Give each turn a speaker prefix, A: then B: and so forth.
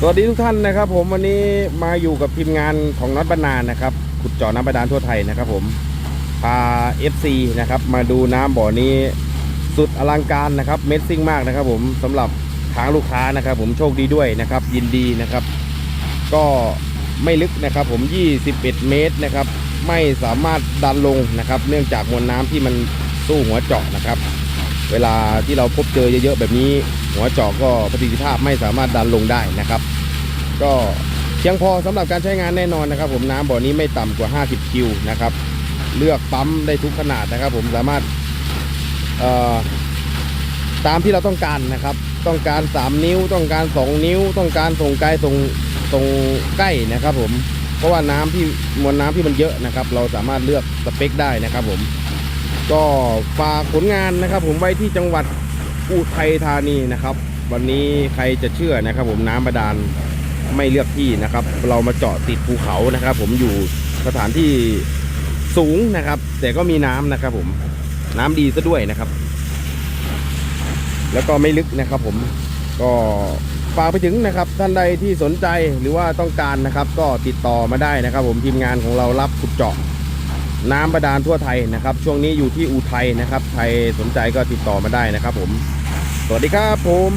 A: สวัสดีทุกท่านนะครับผมวันนี้มาอยู่กับทีมงานของน็อตบรรณานนะครับขุดเจาะน้ำบาดาลทั่วไทยนะครับผมพา FC นะครับมาดูน้ำบ่อนี้สุดอลังการนะครับเมดซิ่งมากนะครับผมสำหรับทางลูกค้านะครับ ผมโชคดีด้วยนะครับ ยินดีนะครับ ก็ไม่ลึกนะครับ ผม 21 เมตรนะครับ ไม่สามารถดันลงนะครับ เนื่องจากมวลน้ำที่มันสู้หัวเจาะนะครับ เวลาที่เราพบเจอเยอะๆแบบนี้ หัวจาะก็ประสิทธิภาพไม่สามารถดันลงได้นะครับ ก็เพียงพอสำหรับการใช้งานแน่นอนนะครับ ผมน้ำบ่อนี้ไม่ต่ำกว่า 50 คิวนะครับ เลือกปั๊มได้ทุกขนาดนะครับ ผมสามารถตามที่เราต้องการนะครับ ต้องการ 3 นิ้ว ต้องการ 2 นิ้ว ต้องการส่งไกลส่งส่งใกล้นะครับ ผมเพราะว่าน้ำที่มวลน้ำที่มันเยอะนะครับ เราสามารถเลือกสเปคได้นะครับ ผม ก็ฝากผลงานนะครับ ผมไว้ที่จังหวัดอุทัยธานีนะครับ วันนี้ใครจะเชื่อนะครับ ผมน้ำบาดาลไม่เลือกที่นะครับ เรามาเจาะติดภูเขานะครับ ผมอยู่สถานที่สูงนะครับ แต่ก็มีน้ำนะครับ ผมน้ำดีซะด้วยนะครับ แล้วก็ไม่ลึกนะครับ ผมก็ฝากไปถึงนะครับ ท่านใดที่สนใจหรือว่าต้องการนะครับ ก็ติดต่อมาได้นะครับ ผมทีมงานของเรารับขุดเจาะ น้ำบาดาลทั่วไทยนะครับ ช่วงนี้อยู่ที่อุทัยนะครับ ใครสนใจก็ติดต่อมาได้นะครับผม สวัสดีครับผม